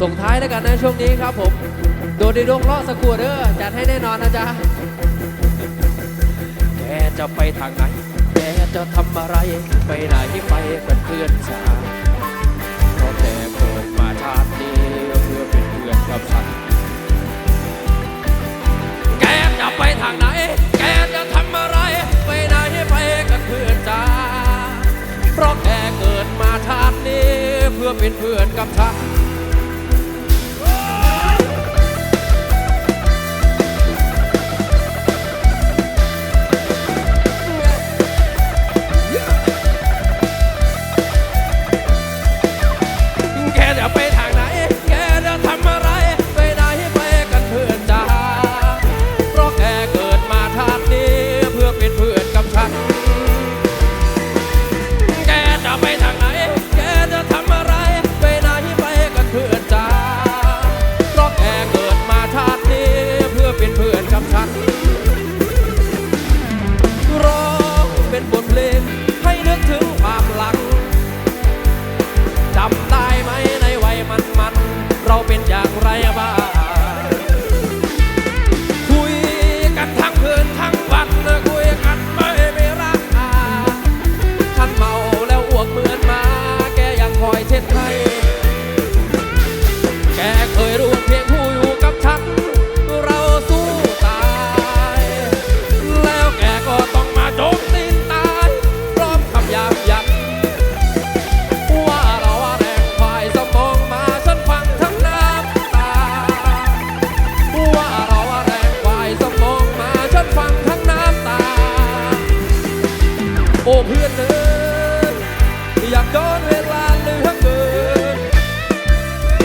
ส่งท้ายแล้วกันนะช่วงนี้ครับผม โดดในดงเลาะสกัวเด้อจัดให้แน่นอนนะจ๊ะแกจะไปทางไหนแกจะทำอะไร ไปไหนไปเป็นเพื่อนชา โอ้เพื่อนเอ๋ยอยากย้อนเวลาเหลือเกิน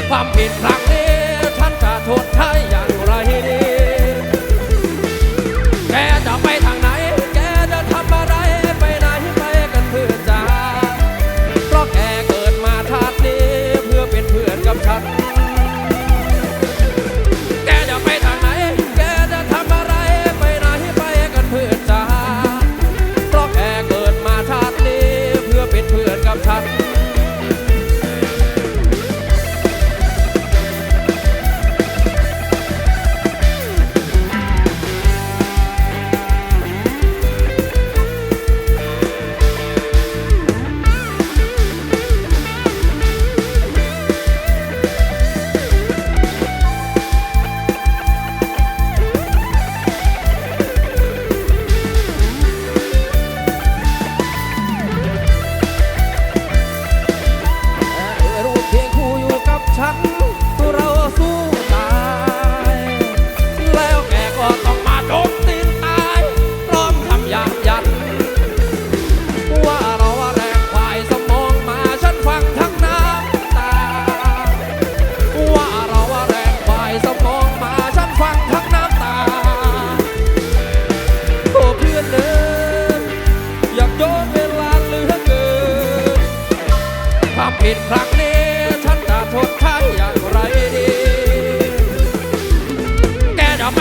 ความผิดครั้งนี้ฉันจะทดใช้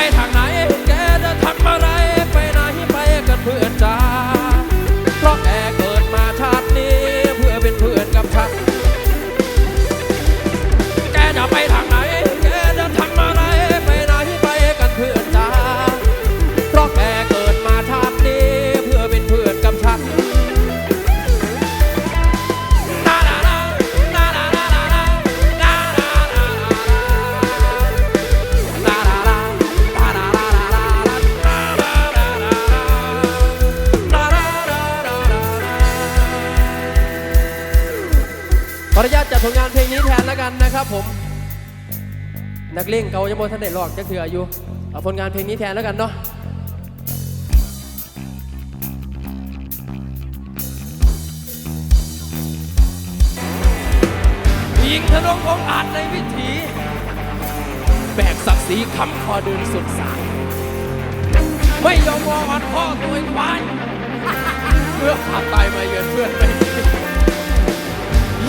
แก กันนะครับผม นักเล่งเกายังโมทันได้ลอกจะคืออายุเอาผลงานเพลงนี้แทนแล้วกันเนาะยิงธนงองอาจในวิถีแบกศักดิ์ศรีคำคอเดินสุดสายไม่ยอมมองอ่อนพ่อตัวเองไว้เพื่อขาดตายมาเยือนเพื่อนไม่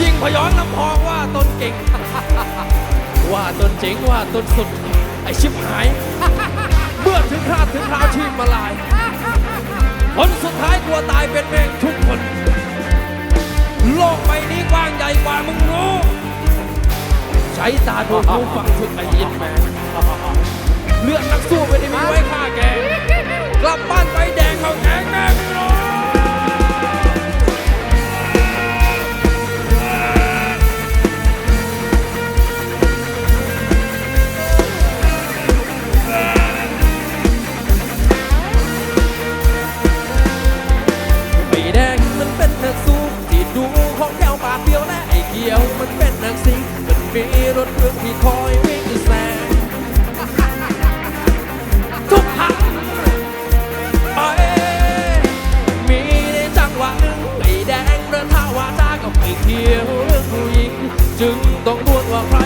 ยิงพยองลำพองว่าต ง ว่าตนเจ๋งว่าตนสุด ไอชิบหาย เมื่อถึงคราดถึงคราวชีพมาลาย คนสุดท้ายกลัวตายเป็นแมงทุกคน โลกใบนี้กว้างใหญ่กว่ามึงรู้ ใช้ตาดูรู้ฟังสุดไอเย็นแมนเลือดนักสู้ไม่ได้มีไว้ฆ่าแก กลับบ้านไปแดงเขาแกงแม่ เรื่อที่คอยวิ่แซงทุกครั้งเอ้มีในจังหวะหนึ่งไอ้แดงเรื่องท่าวาาก็ไม่เที่ยวเรื่องผู้หญิง จึงต้องดูดว่าใคร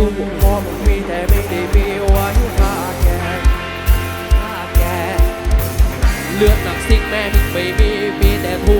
สู้เพรมึมีแต่ไม่ได้มีไว้ฆ่าแกฆ่าแก่เลือดหนักสิกแม่มึงไม่มีมีแต่ทุก